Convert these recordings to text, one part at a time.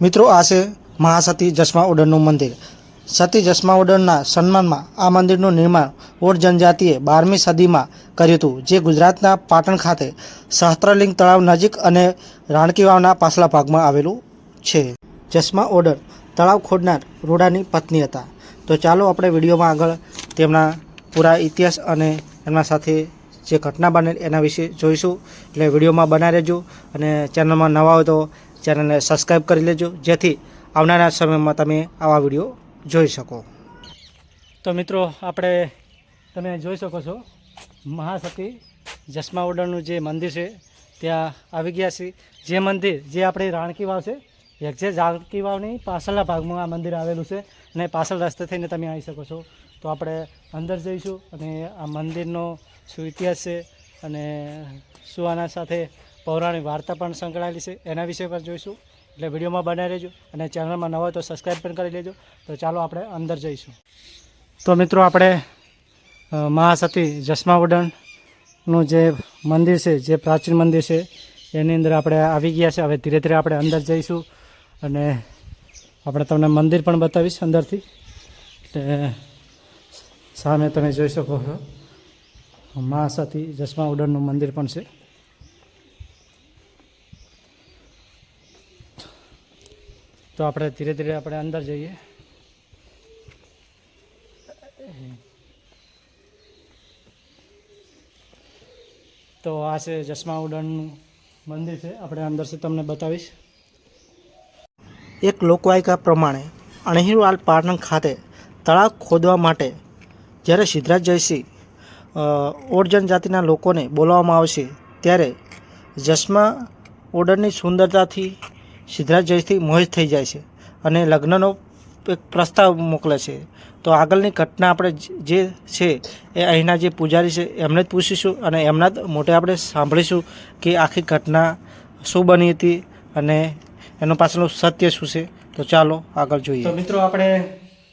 મિત્રો આ છે મહાસતી જસમા ઓડરનું મંદિર. સતી જસમા ઓડરના સન્માનમાં આ મંદિરનું નિર્માણ ઓડ જનજાતિએ બારમી સદીમાં કર્યું હતું, જે ગુજરાતના પાટણ ખાતે સહસ્ત્રલિંગ તળાવ નજીક અને રાણકી વાવના પાછલા ભાગમાં આવેલું છે. જસમા ઓડર તળાવ ખોડનાર રૂડાની પત્ની હતા. તો ચાલો આપણે વિડીયોમાં આગળ તેમના પૂરા ઇતિહાસ અને એમના સાથે જે ઘટના બનેલી એના વિશે જોઈશું. એટલે વિડીયોમાં બનાવી રહેજો અને ચેનલમાં નવા હોય તો ચેનલને સબસ્ક્રાઈબ કરી લેજો, જેથી આવનારા સમયમાં તમે આવા વીડિયો જોઈ શકો. તો મિત્રો, આપણે તમે જોઈ શકો છો, મહાસતી જસમા ઓડરનું જે મંદિર છે, ત્યાં આવી ગયા છે જે મંદિર, જે આપણી રાણકી વાવ છે એક્ઝેક્ટ રાણકી વાવની પાછળના ભાગમાં આ મંદિર આવેલું છે, અને પાછળ રસ્તે થઈને તમે આવી શકો છો. તો આપણે અંદર જઈશું, અને આ મંદિરનો શું ઇતિહાસ છે, અને શું આના સાથે પૌરાણિક વાર્તા પણ સંકળાયેલી છે. એના વિશે પણ જોઈશું. એટલે વિડીયોમાં બનાવી રહેજો અને ચેનલમાં નવા હોય તો સબસ્ક્રાઈબ પણ કરી લેજો. તો ચાલો આપણે અંદર જઈશું. તો મિત્રો આપણે મહાસતી જસ્માવડનનું જે મંદિર છે, જે પ્રાચીન મંદિર છે, એની અંદર આપણે આવી ગયા છે. હવે ધીરે ધીરે આપણે અંદર જઈશું અને આપણે તમને મંદિર પણ બતાવીશ અંદરથી. એટલે સામે તમે જોઈ શકો છો. મહાસતી જસ્માવડનનું મંદિર પણ છે. તો આપણે ધીરે ધીરે આપણે અંદર જઈએ. તો આ છે જસમા ઉડનનું મંદિર છે. આપણે અંદરથી તમને બતાવીશ. એક લોકવાયકા પ્રમાણે અણહીરવાલ પાટણ ખાતે તળાવ ખોદવા માટે જ્યારે સિદ્ધરાજ જયસિંહ ઓડ જનજાતિના જાતિના લોકોને બોલાવવામાં આવશે, ત્યારે જસમા ઓર્ડરની સુંદરતાથી સિદ્ધરાજ જયસિંહ મોહિત થઈ જાય છે અને લગ્નનો એક પ્રસ્તાવ મોકલે છે. તો આગળની ઘટના આપણે જે છે એ અહીંના જે પૂજારી છે એમને જ પૂછીશું અને એમના જ મોટે આપણે સાંભળીશું કે આખી ઘટના શું બની હતી અને એનો પાછળનું સત્ય શું છે. તો ચાલો આગળ જોઈએ. તો મિત્રો આપણે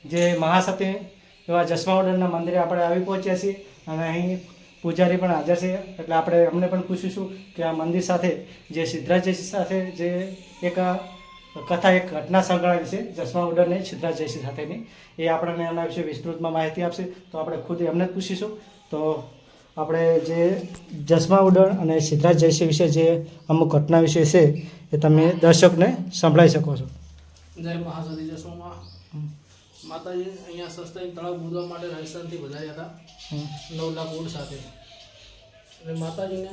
જે મહાસત્ય એવા જસમા મંદિરે આપણે આવી પહોંચ્યા છીએ અને અહીં પૂજારી પણ હાજર છે. એટલે આપણે એમને પણ પૂછીશું કે આ મંદિર સાથે જે સિદ્ધરાજ જયસિંહ સાથે જે એક કથા, એક ઘટના સંકળાયેલી છે જસમા ઉડરને સિદ્ધરાજ જયસિંહ સાથેની, એ આપણને એમના વિશે વિસ્તૃતમાં માહિતી આપશે. તો આપણે ખુદ એમને જ પૂછીશું. તો આપણે જે જસમા ઉડર અને સિદ્ધરાજ જયસિંહ વિશે જે અમુક ઘટના વિશે છે, એ તમે દર્શકને સંભળાવી શકો છો. જય મહાસદી જસોમાં માતાજી અહીંયા સસ્તા તળાવ બોલવા માટે રાજસ્થાનથી વધાર્યા હતા. નવ લાખ ઊંટ સાથે. અને માતાજીને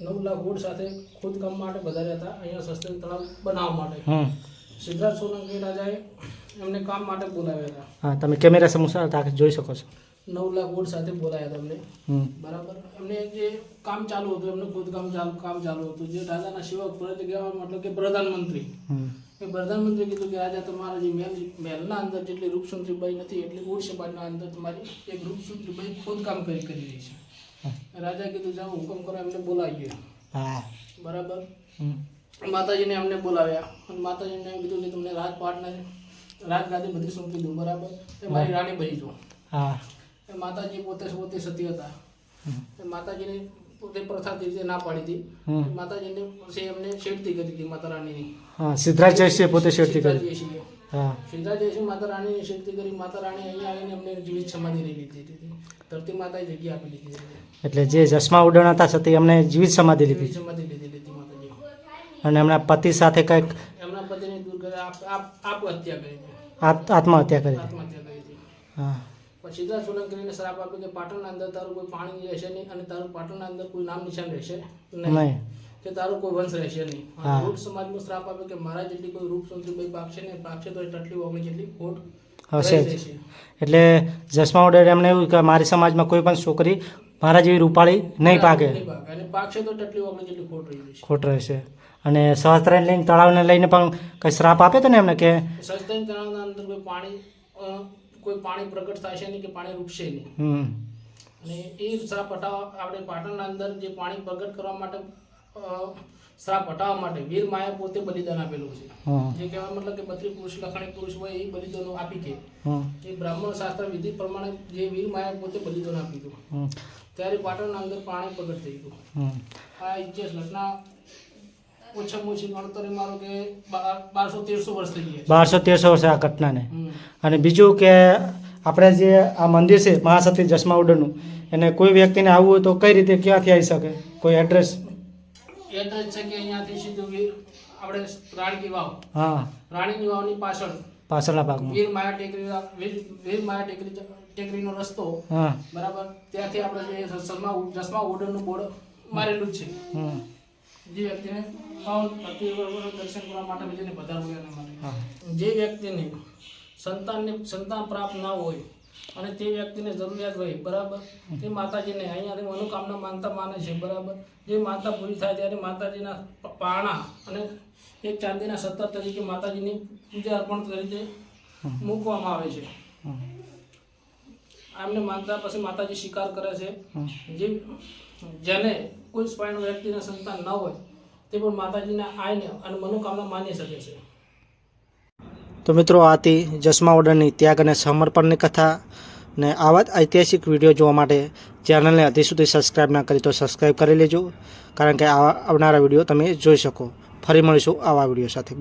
નવ લાખ ઊંટ સાથે ખોદકામ માટે વધાર્યા હતા અહીંયા સસ્તાઈ તળાવ બનાવવા માટે. સિદ્ધાર્થ સોલંકી રાજાએ એમને કામ માટે બોલાવ્યા હતા. હા તમે કેમેરા સમોસા તાકે જોઈ શકો છો. નવ લાખ ઊંટ સાથે બોલાયા હતા એમને. બરાબર. એમને જે કામ ચાલુ હતું એમનું ખોદકામ ચાલુ કામ ચાલુ હતું. જે રાજાના સેવક ફરજ કહેવા મતલબ કે પ્રધાનમંત્રી. એ પ્રધાનમંત્રી કીધું કે રાજા તમારા જે મહેલ મહેલના અંદર જેટલી રૂપસુંદરીબાઈ નથી એટલી ઓરસભાના અંદર તમારી એક રૂપસુંદરી બાઈ ખોદકામ કરી કરી રહી છે. રાજા કીધું જાઓ હુકમ કરો એમને બોલાવીએ ગયો બરાબર? માતાજીને એમને બોલાવ્યા. અને માતાજીને એમ કીધું કે તમને રાજપાટને રાજગાદી બધી સોંપી દઉં બરાબર? એ મારી રાણી બની જો માતાજી પોતે પોતે સતી હતા. માતાજીને પોતે પ્રથાથી રીતે ના પાડી હતી. માતાજીને પછી એમને શેડતી કરી હતી માતા રાણીની. હા સિદ્ધરાજ જયસિંહ પોતે શેરતી કરી. હા. સિદ્ધરાજ જયસિંહ માતા રાણીની શક્તિ કરી માતા રાણી અહીંયા આવીને એમને જીવિત સમાધિ લઈ લીધી હતી. ધરતી માતાએ જગ્યા આપી હતી એટલે જે જસમા ઉડણ હતા છતાં એમને જીવિત સમાધિ લીધી. સમાધિ લીધી લીધી માતાજી અને એમના પતિ સાથે કંઈક એમના પતિને દૂર કરી આપ આપ હત્યા કરી હતી. આત્મહત્યા કરી. આત્મહત્યા કરી હતી. હા. પછી સિદ્ધાર્થ સોલંકીને શ્રાપ આપ્યો કે પાટણના અંદર તારું કોઈ પાણી રહેશે નહીં અને તારું પાટણના અંદર કોઈ નામ નિશાન રહેશે નહીં. કે તારું કોઈ વંશ રહેશે નહીં. રૂપ અને સમાજનો શ્રાપ આપ્યો કે મારા જેટલી કોઈ રૂપ સુંદરી પાકશે ને પાકશે તો ટટલી ઓગણી જેટલી ખોટ હશે જ. એટલે જસમા ઉડે એમને એવું કે મારી સમાજમાં કોઈ પણ છોકરી મારા જેવી રૂપાળી નહીં પાકે. ખોટ રહી જશે ખોટ રહેશે અને સહસ્ત્રલિંગ તળાવને લઈને પણ કંઈ શ્રાપ આપે તો ને એમને કે સહસ્ત્રાયણ તળાવના અંદર કોઈ પાણી કોઈ પાણી પ્રગટ થશે નહીં કે પાણી રૂપશે નહીં. અને એ શ્રાપ હટાવવા આપણે પાટણના અંદર જે પાણી પ્રગટ કરવા માટે શ્રાપ હટાવવા માટે વીર માયા પોતે બલિદાન આપેલું છે. જે કહેવા મતલબ કે બત્રી પુરુષ લખાણી પુરુષ હોય એ બલિદાનો આપી કે. હમ એ બ્રાહ્મણ શાસ્ત્ર વિધિ પ્રમાણે જે વીર માયા પોતે બલિદાન આપી દીધું. ત્યારે પાટણના અંદર પાણી પ્રગટ થઈ ગયું. આ ઇતિહાસ ઘટના ઓછામાં ઓછી ગણતરી મારો કે બારસો તેરસો વર્ષ થઈ ગયા બારસો તેરસો વર્ષે આ ઘટનાને. અને બીજું કે આપણે જે આ મંદિર છે મહાસતી જસમા ઉડનનું એને કોઈ વ્યક્તિને આવવું હોય તો કઈ રીતે ક્યાંથી આવી શકે? કોઈ એડ્રેસ એડ્રેસ છે કે અહીંયાથી સીધું આપણે રાણીની વાવ. હા. રાણીની વાવની પાછળ. પાછળના ભાગમાં. વીર માયા ટેકરી વીર વીર માયા ટેકરી ટેકરીનો રસ્તો. હા. બરાબર? ત્યાંથી આપણે જે સલમા જસમા ઉડનનું બોર્ડ મારેલું છે. હમ. જે વ્યક્તિને દર્શન કરવા માટે બીજાને વધારવું એના માટે જે વ્યક્તિને સંતાનને સંતાન પ્રાપ્ત ના હોય અને તે વ્યક્તિને જરૂરિયાત હોય બરાબર? તે માતાજીને અહીંયાથી મનોકામના માનતા માને છે બરાબર? જે માતા પૂરી થાય ત્યારે માતાજીના પાણા અને એક ચાંદીના સત્તર તરીકે માતાજીની પૂજા અર્પણ તરીકે મૂકવામાં આવે છે. આમને માનતા પછી માતાજી શિકાર કરે છે. જે જેને કોઈ સ્પાઈન વ્યક્તિને સંતાન ન હોય તે પણ માતાજીના આયને અને મનોકામના માની શકે છે. તો મિત્રો આ હતી જસમા ઓર્ડરની ત્યાગ અને સમર્પણની કથા ને આવા જ ઐતિહાસિક વીડિયો જોવા માટે ચેનલને હજી સુધી સબસ્ક્રાઈબ ના કરી તો સબસ્ક્રાઈબ કરી લેજો કારણ કે આવા આવનારા વીડિયો તમે જોઈ શકો. ફરી મળીશું આવા વીડિયો સાથે.